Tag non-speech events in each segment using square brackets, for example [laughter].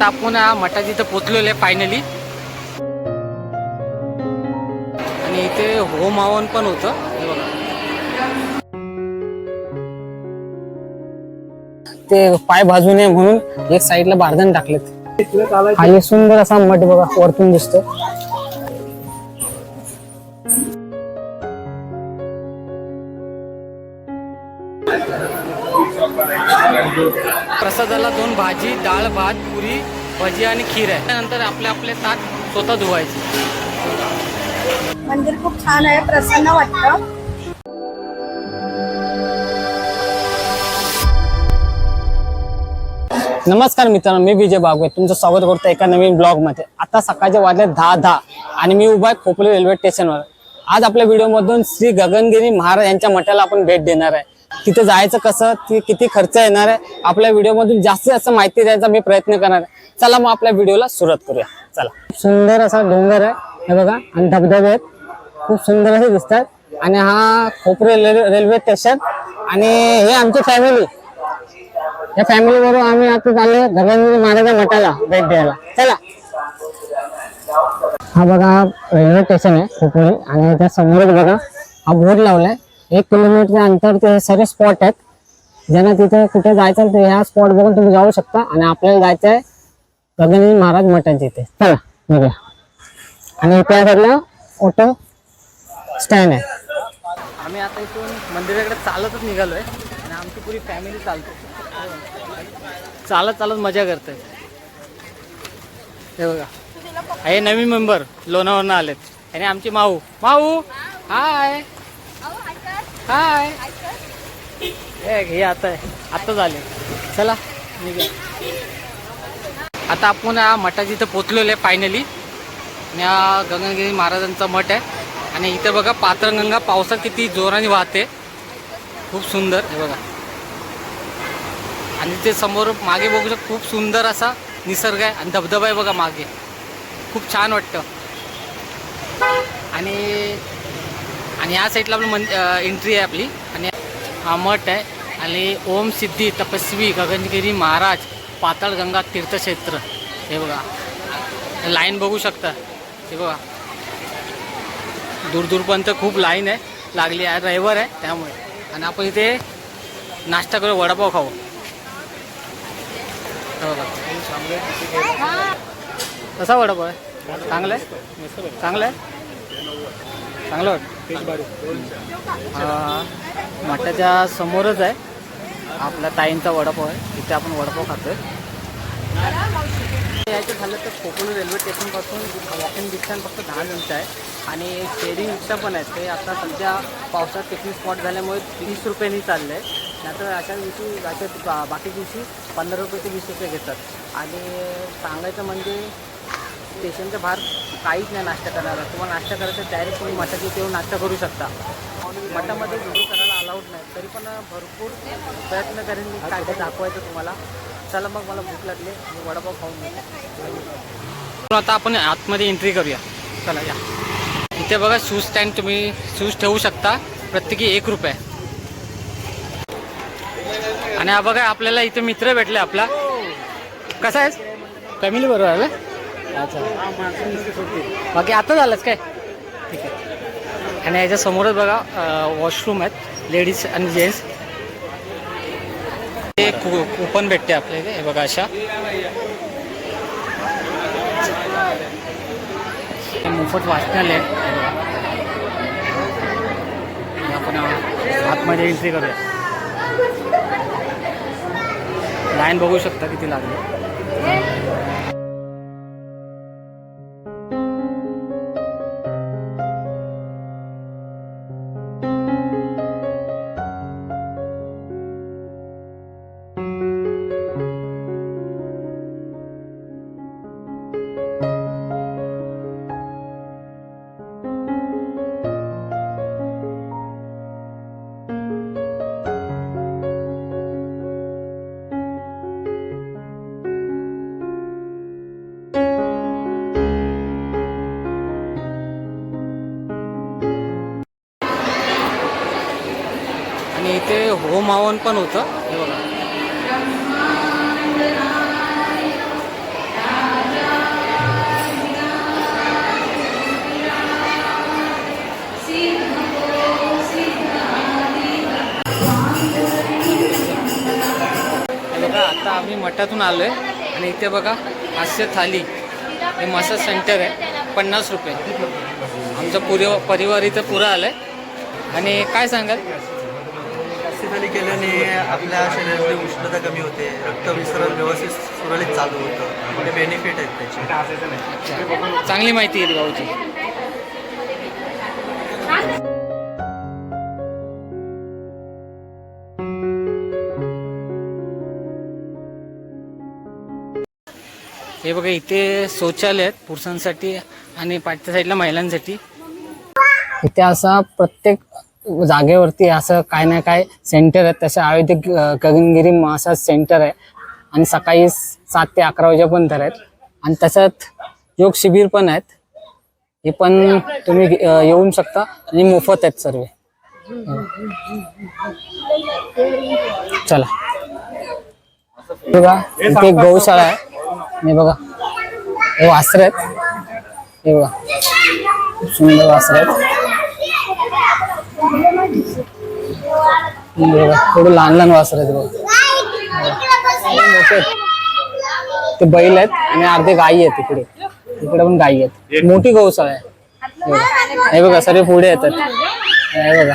आता आपण मठात इथं पोचलेलो आहे फायनली आणि इथे होम हवन पण होतं. ते पाय भाजू नये म्हणून एक साईडला बारदान टाकलेत. आणि सुंदर असा मठ बघा वरतून दिसतो प्रसादाला दोन भाजी डाळ भात पुरी भजी आणि खीर आहे. त्यानंतर आपले आपले ताट स्वतः धुवायचे. मंदिर खूप छान आहे प्रसन्न वाटतं. नमस्कार मित्रांनो मी विजय बागवे. तुमचं स्वागत करतो एका नवीन ब्लॉगमध्ये आता सकाळचे वाजले दहा दहा आणि मी उभा आहे खोपोली रेल्वे स्टेशनवर. आज आपल्या व्हिडिओमधून श्री गगनगिरी महाराज यांच्या मठाला आपण भेट देणार आहे. तिथे जायचं कसं ती किती खर्च येणार आहे आपल्या व्हिडिओमधून जास्तीत जास्त माहिती द्यायचा मी प्रयत्न करणार आहे. चला मग आपल्या व्हिडिओला सुरुवात करूया. चला. सुंदर असा डोंगर आहे हे बघा आणि धबधबे आहेत. खूप सुंदर असे दिसतात. आणि हा खोपरे रेल्वे स्टेशन. आणि हे आमची फॅमिली या फॅमिली बरोबर आम्ही आता चालले गगनगिरी महाराजा मठाला भेट द्यायला. चला. हा बघा रेल्वे स्टेशन आहे खोपरे आणि त्या समोरच बघा हा बोर्ड लावलाय. एक किलोमीटरच्या अंतर ते हे सर्व स्पॉट आहेत. ज्यांना तिथे कुठे जायचं तर ते ह्या स्पॉट बघून तुम्ही जाऊ शकता आणि आपल्याला जायचं आहे गगनजी महाराज मठाच्या इथे चला बघूया आणि त्या साईडला ऑटो स्टँड आहे. आम्ही आता इथून मंदिराकडे चालतच निघालो आहे आणि आमची पुरी फॅमिली चालतो. चालत चालत मजा करते हे बघा. हे नवीन मेंबर लोणावरनं आलेत. आणि आमची माऊ. माऊ हाय हाय. हे हे आता आहे. आताच चला निघा आता आपण या मठाच्या इथं पोचलेलो आहे फायनली आणि हा गगनगिरी महाराजांचा मठ आहे. आणि इथं बघा पात्रगंगा पावसात किती जोराने वाहते. खूप सुंदर हे बघा. आणि ते समोर मागे बघू शकतो खूप सुंदर असा निसर्ग आहे. आणि धबधबा आहे बघा मागे. खूप छान वाटतं. आणि आणि या साईडला आपलं मन एंट्री आहे आपली. आणि हा मठ आहे. आणि ओम सिद्धी तपस्वी गगनगिरी महाराज पाताळगंगा तीर्थक्षेत्र. हे बघा. लाईन बघू शकता. हे बघा. दूर दूरपर्यंत खूप लाईन आहे. लागली आहे. रविवार आहे. त्यामुळे. आणि आपण इथे नाश्ता करू. वडापाव खाऊ. बघा. कसा वडापाव आहे? चांगला आहे? चांगला आहे? चांगलं वाटतं. मठाच्या समोरच आहे. आपल्या ताईंचा वडापाव आहे. तिथे आपण वडापाव खातोय. यायचं झालं तर कोकण रेल्वे स्टेशनपासून वॉकिंग डिस्टन्स फक्त दहा मिनिटं आहे. आणि शेअरिंग रिक्षा पण आहेत ते आता सध्या पावसात पिकनिक स्पॉट झाल्यामुळे तीस रुपयांनी चाललं आहे नाहीतर अशा दिवशी अशा बाकी दिवशी पंधरा रुपये ते वीस रुपये घेतात. आणि सांगायचं म्हणजे स्टेशनच्या बाहेर काहीच नाही नाश्ता करायला तुम्हाला नाश्ता करायचा डायरेक्ट तुम्ही मठाची येऊन नाश्ता करू शकता. मठामध्ये व्हिडिओ करायला अलाउड नाही. तरी पण भरपूर प्रयत्न करेन मी काय काय दाखवायचं तुम्हाला. चला मग मला भूक लागली. मी वडापाव खाऊन घेतो आता आपण आतमध्ये एंट्री करूया. चला या. इथे बघा शूज स्टँड तुम्ही शूज ठेवू शकता. प्रत्येकी एक रुपये. आणि हा बघा आपल्याला इथे मित्र भेटले आपला. कसा आहेस? फॅमिली बरोबर आलं अच्छा. बाकी आता झालंच काय? ठीक आहे. आणि याच्या समोरच बघा वॉशरूम आहेत लेडीज आणि जेंट्स ते कु कुपन भेटते आपल्या इथे हे बघा अशा. मोफत वाचनालय आपण आतमध्ये एंट्री करूया. लाईन बघू शकता किती लागली. होमावन पण होतं. हे बघा. आता आम्ही मठातून आलो आहे आणि इथे बघा हास्य थाली. हे मसाज सेंटर आहे. पन्नास रुपये. आमचं पुरे परिवार इथं पुरं आलं आहे आणि काय सांगाल? थाली केल्याने आपल्या शरीरातली उष्णता कमी होते रक्तविसरण व्यवस्थित सुरळीत चालू होतं. ते बेनिफिट आहेत त्याचे. चांगली माहिती आहे भाऊची हे बघा इथे शौचालय आहेत पुरुषांसाठी आणि पाठच्या साईडला महिलांसाठी. इथे असा प्रत्येक जागेवरती असं काय ना काय सेंटर आहे तसे आयुर्वेदिक गगनगिरी मसाज सेंटर आहे. आणि सकाळी सात ते अकरा वाजेपर्यंत आहेत. आणि त्याच्यात योग शिबिर पण आहेत. हे पण तुम्ही येऊन शकता. आणि मोफत आहेत सर्व. चला. बघा इथे एक गौशाळा आहे. हे बघा. हे वासर आहेत. हे बघा. खूप सुंदर वासर आहेत. थोडं लहान लहान वासर आहेत बघा. हे मोठे आहेत. ते बैल आहेत आणि अर्धे गायी आहेत तिकडे तिकडे पण गायी आहेत. मोठी गौशाळा आहे. हे बघा. हे बघा सर्व पुढे येतात. हे बघा.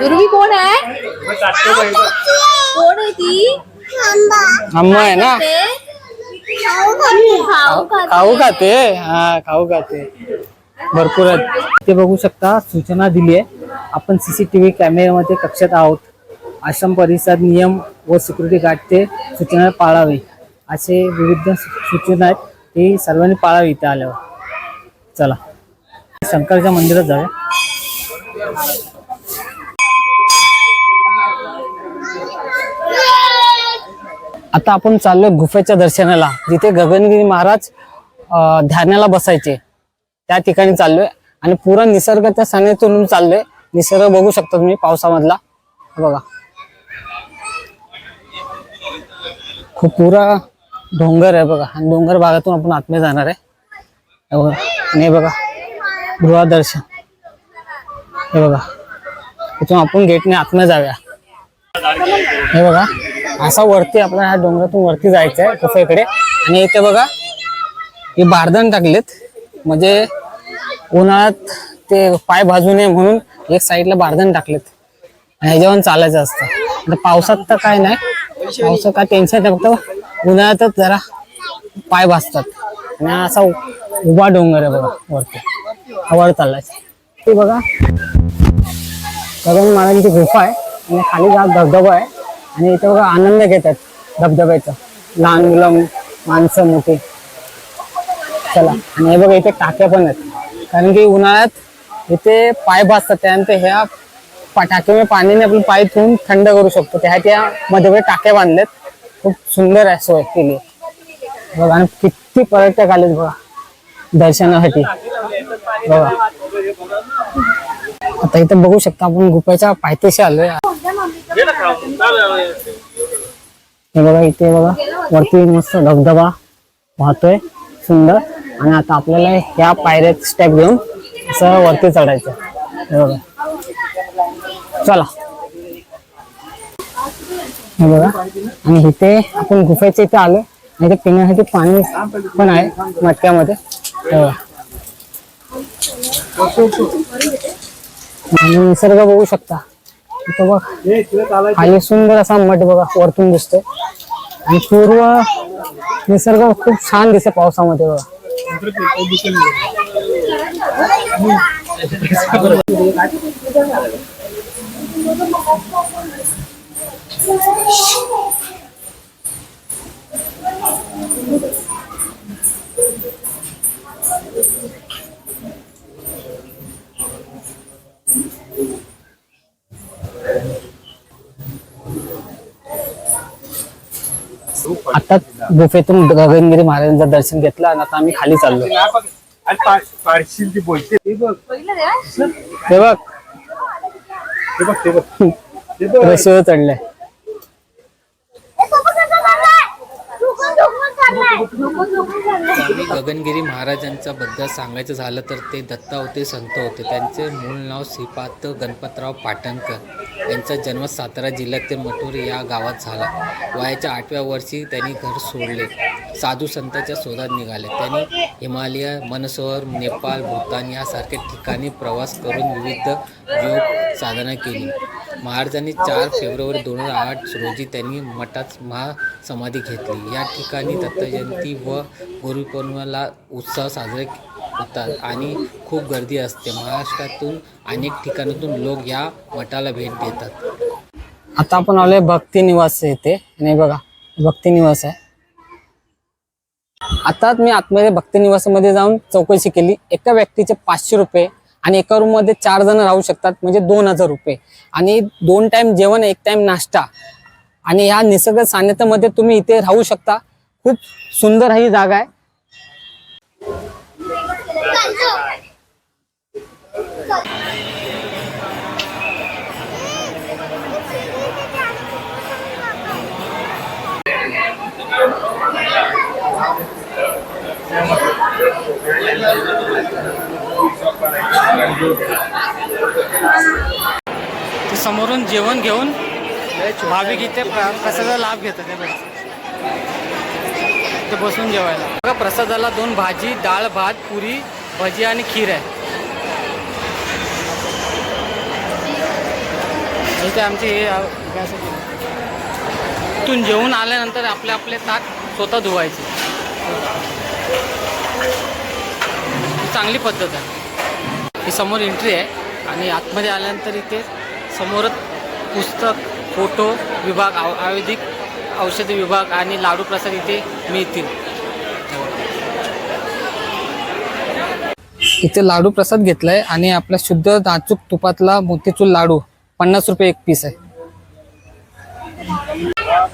दुर्वी कोण आहे? कोण आहे ती? अम्मा आहे ना? खाऊ का खाऊ का ते हा खाऊ का ते भरपूर आहेत. ते बघू शकता सूचना दिली आहे. आपण सीसीटीव्ही कॅमेऱ्यामध्ये कक्षात आहोत. आश्रम परिसर नियम व सिक्युरिटी गार्डचे सूचना पाळावी. असे विविध सूचना आहेत. ते सर्वांनी पाळावी इथे आल्यावर. चला. शंकरच्या मंदिरात जाऊया. आता आपण चाललोय गुफेच्या दर्शनाला. जिथे गगनगिरी महाराज ध्यानाला बसायचे. त्या ठिकाणी चाललोय. आणि पुरा निसर्गाच्या सानेतून चाललोय. निसर्ग बघू शकता तुम्ही पावसामधला. बघा. खूप पुरा डोंगर आहे बघा. आणि डोंगर भागातून आपण आतमध्ये जाणार आहे. बघा. आणि हे बघा. गृहदर्शन. हे बघा. इथून आपण गेटने आतमध्ये जाऊया. हे बघा. असा वरती आपल्याला ह्या डोंगरातून वरती जायचं आहे गुफेकडे आणि इथे बघा हे बारदण टाकलेत. म्हणजे उन्हाळ्यात ते पाय भाजू नये म्हणून एक साईडला बारदण टाकलेत. ह्याच्यावर चालायचं असतं. आता पावसात तर काय नाही. पावसात काय टेन्शन नाही. फक्त उन्हाळ्यातच जरा पाय भाजतात. आणि असा उभा डोंगर आहे बघा वरती. हा वर चालायचं ते बघा. गगन महाराजांची गुफा आहे. आणि खाली जात धबधबा आहे. आणि इथे बघा आनंद घेतात धबधब्याचा. लहान मुलं माणसं मोठी. चला आणि हे बघा इथे टाक्या पण आहेत. कारण की उन्हाळ्यात इथे पाय भासतात त्यानंतर ह्या पा- पाण्याने आपण पाय धुवून थंड करू शकतो. त्या त्या मध्ये टाक्या बांधल्यात. खूप सुंदर आहे सोय केली. बघा आणि किती पर्यटक आलेत बघा दर्शनासाठी. बघा. आता इथे बघू शकता आपण गुफेच्या पायथ्याशी आलोय. हे बघा इथे बघा वरती मस्त धबधबा वाहतोय सुंदर. आणि आता आपल्याला ह्या पायऱ्या स्टेप घेऊन असं वरती चढायचं हे बघा. चला. हे बघा. आणि इथे आपण गुफेच्या इथे आलो आणि इथे पिण्यासाठी पाणी पण आहे मटक्यामध्ये. हे बघा. आणि निसर्ग बघू शकता. इथं बघ. खाली सुंदर असा मठ बघा, वरतून दिसतोय. आणि पूर्व निसर्ग खूप छान दिसते पावसामध्ये बघा. [laughs] आता गुफेतून गगनगिरी महाराजांचं दर्शन घेतलं आणि आता आम्ही खाली चाललो. पारशील ती बोलते. ते बघ. हे बघ. ते बघ ते बघ. ते बघ रशीवर चढलंय. स्वामी गगनगिरी महाराजांचा बद्दल सांगायचं झालं तर ते दत्ता होते संत होते त्यांचे मूळ नाव श्रीपाद गणपतराव पाटणकर. यांचा जन्म सातारा जिल्ह्यातील मठूर या गावात झाला. वयाच्या आठव्या वर्षी त्यांनी घर सोडले. साधू संतांच्या शोधात निघाले. त्यांनी हिमालय मनसोहर नेपाळ भूतान यासारख्या ठिकाणी प्रवास करून विविध योग साधना केली. महाराजांनी चार फेब्रुवारी दोन हजार आठ रोजी त्यांनी मठात महासमाधी घेतली. या ठिकाणी दत्तजयंती व गुरुपौर्णिमेला उत्सव साजरे होतात आणि खूप गर्दी असते. महाराष्ट्रातून अनेक ठिकाणातून लोक या मठाला भेट देतात. आता आपण आलोय भक्ती निवास येथे आणि बघा भक्ती निवास आहे. आता मी आतमध्ये भक्ती निवासामध्ये जाऊन चौकशी केली. एका व्यक्तीचे पाचशे रुपये आणि एका रूममध्ये चार जण राहू शकतात म्हणजे दोन हजार रुपये. आणि दोन टाइम जेवण एक टाइम नाश्ता. आणि ह्या निसर्ग सान्निध्यामध्ये तुम्ही इथे राहू शकता. खूप सुंदर ही जागा आहे. ते समोरून जेवण घेऊन भाविक इथे प्र- प्रसादाचा लाभ घेतात ते ते बसून जेवायला. बघा प्रसादाला दोन भाजी डाळ भात पुरी भजी आणि खीर आहे. इथे आमचे हे तिथून इथून जेवून आल्यानंतर आपले आपले ताट स्वतः धुवायचे. चांगली पद्धत आहे. ही समोर एंट्री आहे. आणि आतमध्ये आल्यानंतर इथे समोरच पुस्तक फोटो विभाग आव आयुर्वेदिक औषधी विभाग आणि लाडू प्रसाद इथे मिळतील. इथे लाडू प्रसाद घेतलाय आणि आपला शुद्ध नाजूक तुपातला मोतीचूर लाडू पन्नास रुपये एक पीस आहे.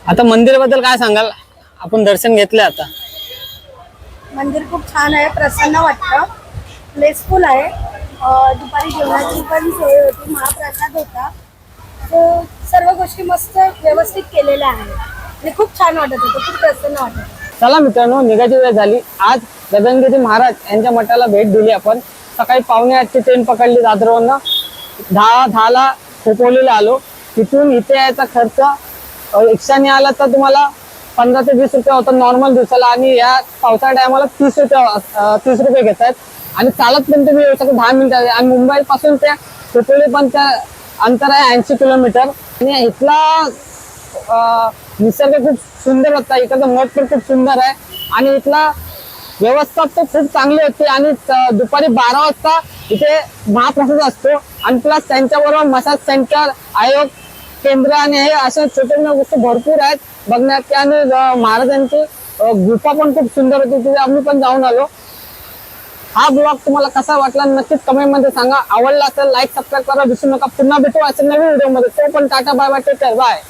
आता मंदिराबद्दल काय सांगाल? आपण दर्शन घेतलंय आता. मंदिर खूप छान आहे प्रसन्न वाटतं. प्लेसफुल आहे. दुपारी जेवणाची पण सोय होती महाप्रसाद होता. सर्व गोष्टी मस्त व्यवस्थित केलेल्या आहेत. आणि खूप छान वाटत होतं खूप प्रसन्न वाटत होतं. चला मित्रांनो निघायची वेळ झाली. आज गगनगिरी महाराज यांच्या मठाला भेट दिली आपण. सकाळी पावणे आठची ट्रेन पकडली दादरवरनं. दहा दहाला खोपोलीला आलो. तिथून इथे यायचा खर्च रिक्षाने आला तर तुम्हाला पंधरा ते वीस रुपये होता नॉर्मल दिवसाला. आणि या पावसाळ्या टायमाला तीस रुपये तीस रुपये घेत आहेत आणि चालत पण तुम्ही येऊ शकता. दहा मिनिटात आणि मुंबई पासून त्या खोपोली पण त्या अंतर आहे ऐंशी किलोमीटर. आणि इथला निसर्ग खूप सुंदर होता. इकडचं मठ पण खूप सुंदर आहे. आणि इथला व्यवस्था तर खूप चांगली होती. आणि दुपारी बारा वाजता इथे महाप्रसाद असतो. आणि प्लस त्यांच्याबरोबर मसाज सेंटर आयोग केंद्र आणि हे अशा छोट्या मोठ्या गोष्टी भरपूर आहेत. बघण्यात आणि महाराजांची गुफा पण खूप सुंदर होती. तिथे आम्ही पण जाऊन आलो. हा ब्लॉग तुम्हाला कसा वाटला नक्कीच कमेंटमध्ये सांगा. आवडला असेल लाईक सबस्क्राईब करा. विसरू नका पुन्हा भेटू असेल नवीन व्हिडिओमध्ये. तो पण tata bye bye take bye